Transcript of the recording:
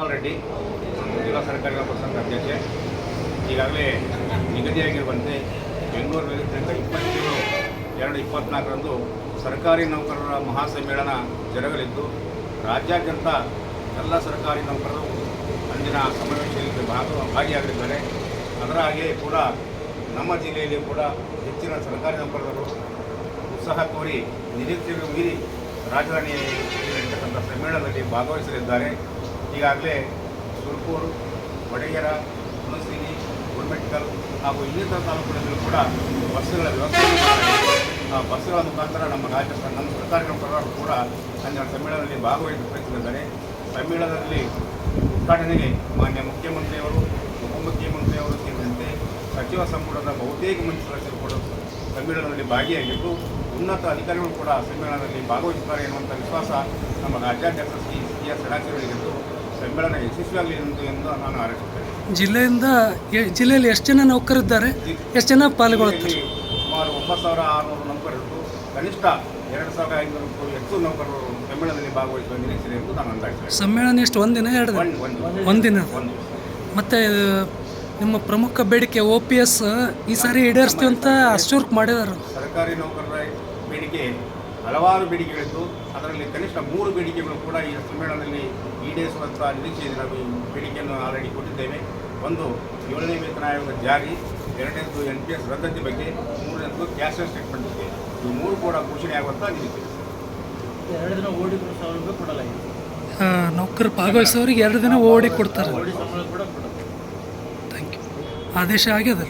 ಗೋಪಾಲ್ ರೆಡ್ಡಿ, ಜಿಲ್ಲಾ ಸರ್ಕಾರಿ ಪ್ರಸಂಗ ಸಂಘ ಅಧ್ಯಕ್ಷೆ. ಈಗಾಗಲೇ ನಿಗದಿಯಾಗಿರುವಂತೆ ಬೆಂಗಳೂರು ದಿನಾಂಕ ಇಪ್ಪತ್ತೇಳು, ಎರಡು ಇಪ್ಪತ್ನಾಲ್ಕರಂದು ಸರ್ಕಾರಿ ನೌಕರರ ಮಹಾಸಮ್ಮೇಳನ ಜರುಗಲಿದ್ದು, ರಾಜ್ಯಾದ್ಯಂತ ಎಲ್ಲ ಸರ್ಕಾರಿ ನೌಕರರು ಅಂದಿನ ಸಮಾವೇಶದಲ್ಲಿ ಭಾಗ ಭಾಗಿಯಾಗಲಿದ್ದಾರೆ ಅದರ ಹಾಗೆಯೇ ಕೂಡ ನಮ್ಮ ಜಿಲ್ಲೆಯಲ್ಲಿ ಕೂಡ ಹೆಚ್ಚಿನ ಸರ್ಕಾರಿ ನೌಕರರು ಉತ್ಸಾಹ ಕೋರಿ ನಿರೀಕ್ಷೆಗೆ ಮೀರಿ ರಾಜಧಾನಿಯಲ್ಲಿ ನಡೆಯತಕ್ಕಂಥ ಸಮ್ಮೇಳನದಲ್ಲಿ ಭಾಗವಹಿಸಲಿದ್ದಾರೆ. ಈಗಾಗಲೇ ಸುರ್ಪೂರು ಒಡೆಯರ ಹುಣಸಿನಿ, ಗುರುಮೆಟ್ಕಲ್ ಹಾಗೂ ಇನ್ನಿತರ ತಾಲೂಕುಗಳಲ್ಲಿ ಕೂಡ ಬಸ್ಸುಗಳ ವ್ಯವಸ್ಥೆ ಆ ಬಸ್ಸುಗಳ ಮುಖಾಂತರ ನಮ್ಮ ರಾಜ್ಯ ನಮ್ಮ ಸರ್ಕಾರಗಳ ಪ್ರಕಾರ ಕೂಡ ಅಂದಿನ ಸಮ್ಮೇಳನದಲ್ಲಿ ಭಾಗವಹಿಸಿ ಪ್ರಯತ್ನಿಸಿದ್ದಾರೆ ಸಮ್ಮೇಳನದಲ್ಲಿ ಉದ್ಘಾಟನೆಗೆ ಮಾನ್ಯ ಮುಖ್ಯಮಂತ್ರಿಯವರು, ಉಪಮುಖ್ಯಮಂತ್ರಿಯವರು ಸೇರಿದಂತೆ ಸಚಿವ ಸಂಪುಟದ ಬಹುತೇಕ ಮಂದಿ ಸದಸ್ಯರು ಕೂಡ ಸಮ್ಮೇಳನದಲ್ಲಿ ಭಾಗಿಯಾಗಿದ್ದು, ಉನ್ನತ ಅಧಿಕಾರಿಗಳು ಕೂಡ ಸಮ್ಮೇಳನದಲ್ಲಿ ಭಾಗವಹಿಸುತ್ತಾರೆ ಎನ್ನುವಂಥ ವಿಶ್ವಾಸ ನಮ್ಮ ರಾಜ್ಯಾಧ್ಯಕ್ಷ ಸಿ ಎಸ್ ಷಡಾಕ್ಷರಿಗಿದ್ದು ಸಮ್ಮೇಳನ ಯಶಸ್ವಿಯಾಗಲಿ ಎಂದು ಎಂದು ನಾನು ಹಾರೈಸುತ್ತೇನೆ ಜಿಲ್ಲೆಯಿಂದ ಜಿಲ್ಲೆಯಲ್ಲಿ ಎಷ್ಟು ಜನ ನೌಕರಿದ್ದಾರೆ ಎಷ್ಟು ಜನ ಪಾಲ್ಗೊಳ್ಳುತ್ತಾರೆ? ಸುಮಾರು ಒಂಬತ್ತು ಸಾವಿರ ಆರುನೂರು ನೌಕರರು ಕನಿಷ್ಠ ಎರಡು ಸಾವಿರದ ಐನೂರಕ್ಕೂ ಹೆಚ್ಚು ನೌಕರರು ಸಮ್ಮೇಳನದಲ್ಲಿ ಭಾಗವಹಿಸುವ ನಿರೀಕ್ಷೆ ಎಂದು ನಾನು ಅಂದಾಜಿಸ್ತೇನೆ ಸಮ್ಮೇಳನ ಎಷ್ಟು? ಒಂದಿನ ಎರಡು ದಿನ? ಒಂದು ಒಂದು ಒಂದಿನ ಒಂದು ಮತ್ತು ನಿಮ್ಮ ಪ್ರಮುಖ ಬೇಡಿಕೆ ಒ ಪಿ ಎಸ್ ಈ ಸಾರಿ ಈಡೇರಿಸ್ತೀವಿ ಅಂತ ಅಶ್ಯೂರ್ ಮಾಡಿದಾರೆ. ಸರ್ಕಾರಿ ನೌಕರರ ಬೇಡಿಕೆ ಹಲವಾರು ಬೇಡಿಕೆಗಳಿತ್ತು ಅದರಲ್ಲಿ ಕನಿಷ್ಠ ಮೂರು ಬೇಡಿಕೆಗಳು ಕೂಡ ಈ ಸಮ್ಮೇಳನದಲ್ಲಿ ಈಡೇರಿಸುವಂಥ ನಿರೀಕ್ಷೆ ಇದೆ ನಾವು ಈ ಬೇಡಿಕೆಯನ್ನು ಆಲ್ರೆಡಿ ಕೊಟ್ಟಿದ್ದೇವೆ. ಒಂದು ಏಳನೇ ವೇತನ ಆಯೋಗದ ಜಾರಿ ಎರಡನೇದು ಎನ್ ಪಿ ಎಸ್ ರದ್ದತಿ ಬಗ್ಗೆ ಮೂರನೇದು ಕ್ಯಾಶ್ ಸ್ಟೇಟ್ಮೆಂಟ್ ಬಗ್ಗೆ. ಈ ಮೂರು ಕೂಡ ಘೋಷಣೆಯಾಗುವಂಥ ನಿರೀಕ್ಷೆ. ಇದೆ. ಎರಡು ದಿನ ಓಡಿ ಸೌಲಭ್ಯ ಕೊಡಲಾಗಿದೆ. ನೌಕರರು ಭಾಗವಹಿಸೋರಿಗೆ ಎರಡು ದಿನ ಓಡಿ ಕೊಡ್ತಾರೆ. ಸಂಬಳ ಕೂಡ ಕೊಡಲ್ಲ ಥ್ಯಾಂಕ್ ಯು ಆದೇಶ ಆಗ್ಯದ